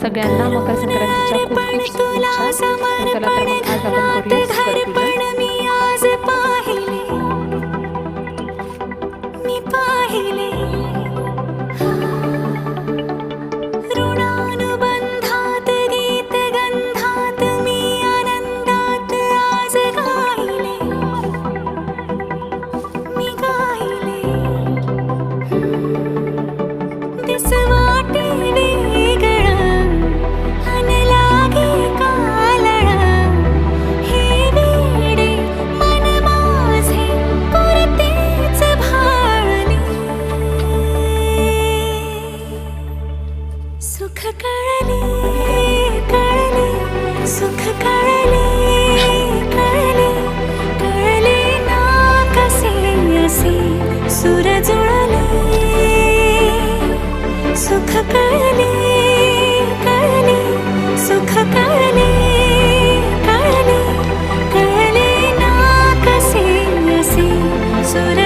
सगळ्यांना मकर संक्रांतीच्या खूप खूप शुभेच्छा. तर चला तर मग आज आपण करूया सुकर पूजन సుఖకాళి కాళి సుఖకాళి కాళి కాళి నాకసేసి సురజుళలి సుఖకాళి కాళి సుఖకాళి కాళి కాళి నాకసేసి సుర